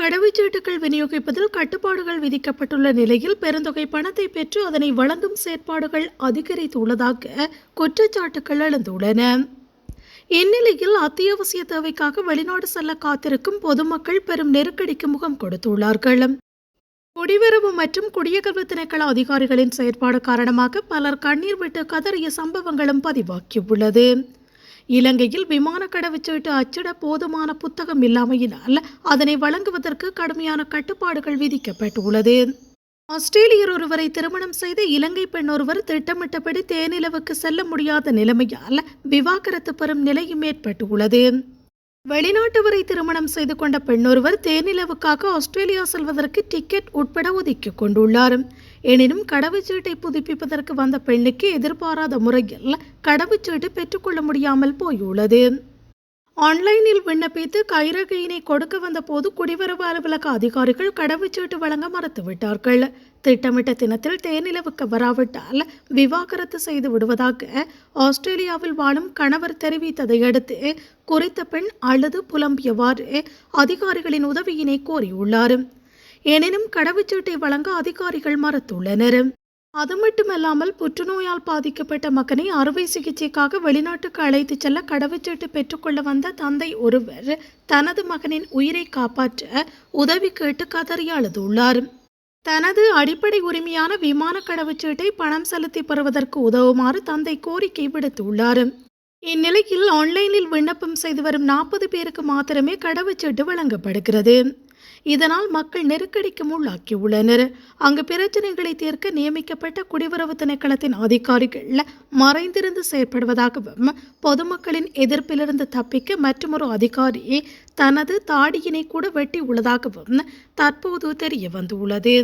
கடவுச்சீட்டுகள் விநியோகிப்பதில் கட்டுப்பாடுகள் விதிக்கப்பட்டுள்ள நிலையில் பெருந்தொகை பணத்தை பெற்று அதனை வழங்கும் செயற்பாடுகள் அதிகரித்துள்ளதாக குற்றச்சாட்டுகள் எழுந்துள்ளன. இந்நிலையில் அத்தியாவசிய தேவைக்காக வெளிநாடு செல்ல காத்திருக்கும் பொதுமக்கள் பெரும் நெருக்கடிக்கு முகம் கொடுத்துள்ளார்கள். குடிவரவு மற்றும் குடியகல்வு திணைக்கள அதிகாரிகளின் செயற்பாடு காரணமாக பலர் கண்ணீர் விட்டு கதறிய சம்பவங்களும் பதிவாகியுள்ளது. இலங்கையில் விமான கடவுச்சீட்டு அச்சிட போதுமான புத்தகம் இல்லாமையினால் அதனை வழங்குவதற்கு கடுமையான கட்டுப்பாடுகள் விதிக்கப்பட்டுள்ளது. ஆஸ்திரேலியர் ஒருவரை திருமணம் செய்த இலங்கை பெண் ஒருவர் திட்டமிட்டபடி தேனிலவுக்கு செல்ல முடியாத நிலைமையால் விவாகரத்து பெறும் நிலையும் ஏற்பட்டுள்ளது. வெளிநாட்டவரை திருமணம் செய்து கொண்ட பெண்ணொருவர் தேனிலவுக்காக ஆஸ்திரேலியா செல்வதற்கு டிக்கெட் உட்பட ஒதுக்கிக் கொண்டுள்ளார். எனினும் கடவுச்சீட்டை புதுப்பிப்பதற்கு வந்த பெண்ணுக்கு எதிர்பாராத முறையில் கடவுச்சீட்டு பெற்றுக்கொள்ள முடியாமல் போயுள்ளது. ஆன்லைனில் விண்ணப்பித்து கைரகையினை கொடுக்க வந்தபோது குடிவரவு அலுவலக அதிகாரிகள் கடவுச்சீட்டு வழங்க மறுத்துவிட்டார்கள். திட்டமிட்ட தினத்தில் தேனிலவுக்கு வராவிட்டால் விவாகரத்து செய்து விடுவதாக ஆஸ்திரேலியாவில் வாழும் கணவர் தெரிவித்ததை அடுத்து குறித்த பெண் அழுது புலம்பியவாறு அதிகாரிகளின் உதவியினை கோரியுள்ளார். எனினும் கடவுச்சீட்டை வழங்க அதிகாரிகள் மறுத்துள்ளனர். அது மட்டுமல்லாமல் புற்றுநோயால் பாதிக்கப்பட்ட மகனை அறுவை சிகிச்சைக்காக வெளிநாட்டுக்கு அழைத்துச் செல்ல கடவுச்சீட்டு பெற்றுக்கொள்ள வந்த தந்தை ஒருவர் தனது மகனின் உயிரை காப்பாற்ற உதவி கேட்டு கதறி அழுதுள்ளார். தனது அடிப்படை உரிமையான விமான கடவுச்சீட்டை பணம் செலுத்தி பெறுவதற்கு உதவுமாறு தந்தை கோரிக்கை விடுத்துள்ளார். இந்நிலையில் ஆன்லைனில் விண்ணப்பம் செய்து வரும் நாற்பது பேருக்கு மாத்திரமே கடவுச்சீட்டு வழங்கப்படுகிறது. இதனால் மக்கள் நெருக்கடிக்கு உள்ளாக்கியுள்ளனர் அங்கு பிரச்சனைகளை தீர்க்க நியமிக்கப்பட்ட குடிவரவு திணைக்களத்தின் அதிகாரிகள் மறைந்திருந்து செயற்படுவதாகவும் பொதுமக்களின் எதிர்ப்பிலிருந்து தப்பிக்க மற்றொரு அதிகாரி தனது தாடியினை கூட வெட்டி உள்ளதாகவும் தற்போது தெரிய வந்துள்ளது.